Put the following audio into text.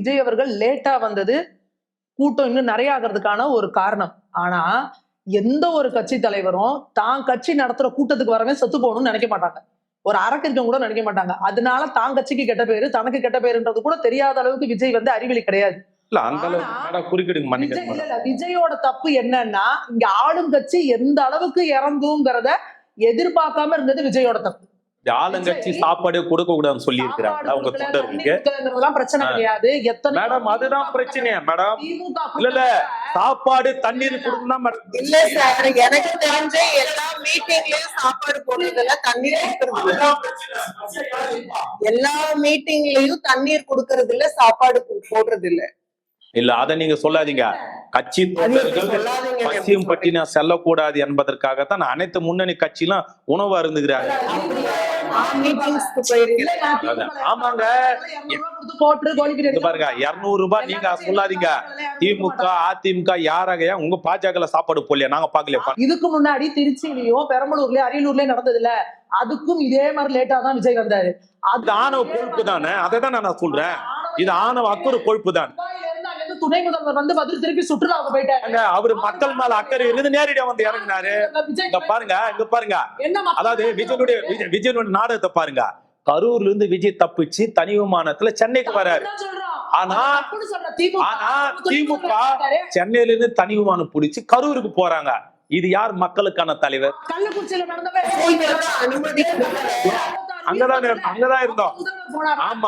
விஜய் அவர்கள் லேட்டா வந்தது கூட்டம் இன்னும் நிறைய ஆகிறதுக்கான ஒரு காரணம். ஆனா எந்த ஒரு கட்சி தலைவரும் தான் கட்சி நடத்துற கூட்டத்துக்கு வரவே செத்து போகணும்னு நினைக்க மாட்டாங்க. ஒரு அரக்கிருக்கம் கூட நினைக்க மாட்டாங்க. அதனால தான் கட்சிக்கு கெட்ட பேரு தனக்கு கெட்ட பேருன்றது கூட தெரியாத அளவுக்கு விஜய் வந்து அறிவிலி கிடையாது. விஜயோட தப்பு என்னன்னா இங்க ஆளும் கட்சி எந்த அளவுக்கு இறங்குங்கிறத எதிர்பார்க்காம இருந்தது விஜயோட தப்பு. ஆளுங்கட்சி சாப்பாடு கொடுக்க கூடாதுன்னு சொல்லி இருக்கிறாங்க அவங்க தொண்டர்களுக்கு. மேடம் அதுதான் பிரச்சனையா மேடம்? இல்ல இல்ல. சாப்பாடு தண்ணீர் கொடுக்கணும் மேடம். இல்ல சார் எனக்கு தெரிஞ்ச எல்லா மீட்டிங்லயும் சாப்பாடு போடுறதுல தண்ணீர் எல்லா மீட்டிங்லயும் தண்ணீர் கொடுக்கறது இல்ல சாப்பாடு போடுறது இல்ல இல்ல அத நீங்க சொல்லாதீங்க. கட்சி பசியும் பட்டினா செல்லக்கூடாது என்பதற்காகத்தான் அனைத்து முன்னணி கட்சியும் உணவு அதான். ஆமாங்க. பாருங்க இருநூறு ரூபாய் நீங்க சொல்லாதீங்க. திமுக அதிமுக யாராக உங்க பாஜக சாப்பாடு போடலையா? நாங்க பாக்கலையா இதுக்கு முன்னாடி திருச்சியிலயும் பெரம்பலூர்லயும் அரியலூர்லயும் நடந்தது இல்ல அதுக்கும் இதே மாதிரி லேட்டா தான் விஜய் வந்தாரு. அது ஆணவ கொழுப்பு தானே? அதை தான் நான் சொல்றேன். இது ஆணவ அக்குறு கொழுப்பு தான் துபாயில இருந்து அங்க இருந்து துணை முதல்வர் வந்து பதில் திருப்பி சுற்றுலாவுக்கு போயிட்டாரு. அவரு மக்கள் மேல அக்கறை இருந்து நேரடியா வந்து இறங்கினாரு. இங்க பாருங்க இங்க பாருங்க. அதாவது விஜயனுடைய விஜய்- விஜயனுடைய நாடகத்தை பாருங்க. கரூர்ல இருந்து விஜய் தப்பிச்சு தனி விமானத்துல சென்னைக்கு வராரு. ஆனா- ஆனா திமுக. சென்னையில இருந்து தனி விமானம் பிடிச்சு கரூருக்கு போறாங்க. இது யார் மக்களுக்கான தலைவர்? அங்கதான் அங்கதான் இருந்தோம். ஆமா.